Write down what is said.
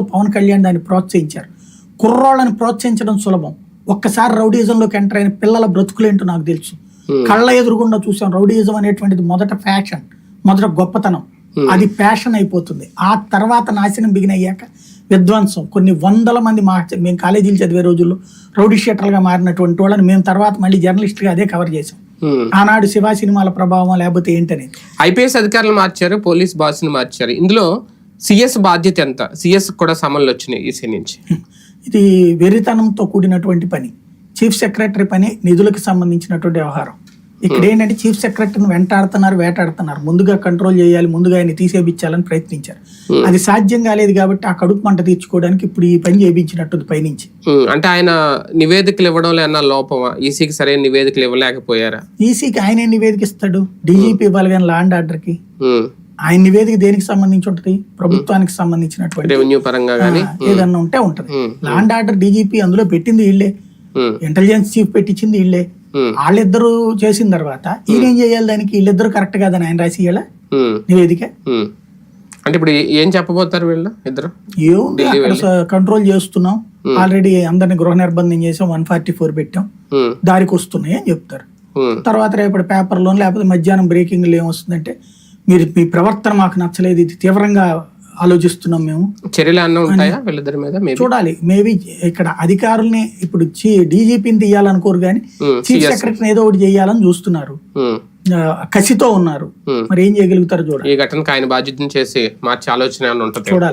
పవన్ కళ్యాణ్ దాన్ని ప్రోత్సహించారు. కుర్రోళ్ళని ప్రోత్సహించడం సులభం. ఒక్కసారి రౌడీజంలోకి ఎంటర్ అయిన పిల్లల బ్రతుకులేంటో నాకు తెలుసు. కళ్ళ ఎదురుగుండా చూసాం రౌడీజం అనేటువంటిది మొదట ఫ్యాషన్ మొదట గొప్పతనం. అది ఫ్యాషన్ అయిపోతుంది. ఆ తర్వాత నాశనం బిగిన్ అయ్యాక విధ్వంసం. కొన్ని వందల మంది మా మేము కాలేజీలు చదివే రోజుల్లో రౌడీ షీటర్లుగా మారినటువంటి వాళ్ళని మేము తర్వాత మళ్ళీ జర్నలిస్ట్గా అదే కవర్ చేసాం హ్మ్. ఆనాడు శివ సినిమాల ప్రభావం లేకపోతే ఏంటనేది. ఐపీఎస్ అధికారులు మార్చారు పోలీస్ బాస్ని మార్చారు. ఇందులో సిఎస్ బాధ్యత ఎంత? సిఎస్ కూడా సమన్లు వచ్చినాయి ఈసీ నుంచి. ఇది వెరితనంతో కూడినటువంటి పని. చీఫ్ సెక్రటరీ పని నిధులకు సంబంధించినటువంటి వ్యవహారం. ఇక్కడ ఏంటంటే చీఫ్ సెక్రటరీని వెంటాడుతున్నారు వేటాడుతున్నారు. ముందుగా కంట్రోల్ చేయాలి ముందుగా ఆయన తీసేపించాలని ప్రయత్నించారు. అది సాధ్యం కాలేదు కాబట్టి ఆ కడుపు మంట తీర్చుకోవడానికి ఇప్పుడు ఈ పని చేయించినట్టుంది పైనుంచి. అంటే ఆయన నివేదికలు ఇవ్వడంలో ఏమన్నా లోపమా? ఈసీకి సరైన నివేదికలు ఇవ్వలేకపోయారా? ఈసీకి ఆయన నివేదిక ఇస్తాడు? డీజీపీ ఇవ్వాలి కానీ లాండ్ ఆర్డర్కి. ఆయన నివేదిక దేనికి సంబంధించి ఉంటుంది? ప్రభుత్వానికి సంబంధించినటువంటి రెవెన్యూ పరంగా ఏదన్నా ఉంటే ఉంటది. లాండ్ ఆర్డర్ డీజీపీ అందులో పెట్టింది వీళ్ళే ఇంటెలిజెన్స్ చీఫ్ పెట్టించింది వీళ్ళే వాళ్ళిద్దరూ చేసిన తర్వాత ఈయన ఏం చేయాలి దానికి? వీళ్ళిద్దరు కరెక్ట్ కాదని ఆయన రాసి ఇయ్యాలా? నివేదిక అంటే ఇప్పుడు ఏ- చెప్పబోతారు వీళ్ళు ఇద్దరు? కంట్రోల్ చేస్తున్నాం. ఆల్రెడీ అందరిని గృహ నిర్బంధం చేసాం. వన్ ఫార్టీ ఫోర్ పెట్టాం. దారికి వస్తున్నాయి అని చెప్తారు. తర్వాత రేపటి పేపర్లో లేకపోతే మధ్యాహ్నం బ్రేకింగ్లో ఏమొస్తుందంటే మీరు మీ ప్రవర్తన మాకు నచ్చలేదు ఇది తీవ్రంగా ఆలోచిస్తున్నాం మేము. చర్యలు అన్న ఉంటాయా వీళ్ళిద్దరి మీద? చూడాలి. మేబీ ఇక్కడ అధికారుల్ని ఇప్పుడు డీజీపీని తీయాలనుకోరు కానీ Hmm, చీఫ్ సెక్రటరీని ఏదో ఒకటి చేయాలని చూస్తున్నారు. ఆ, కసితో ఉన్నారు. Hmm. మరి ఏం చేయగలుగుతారో చూడాలి. ఈ ఘటనకు ఆయన బాధ్యతను చేసి మార్చే ఆలోచన ఉంటుంది? చూడాలి.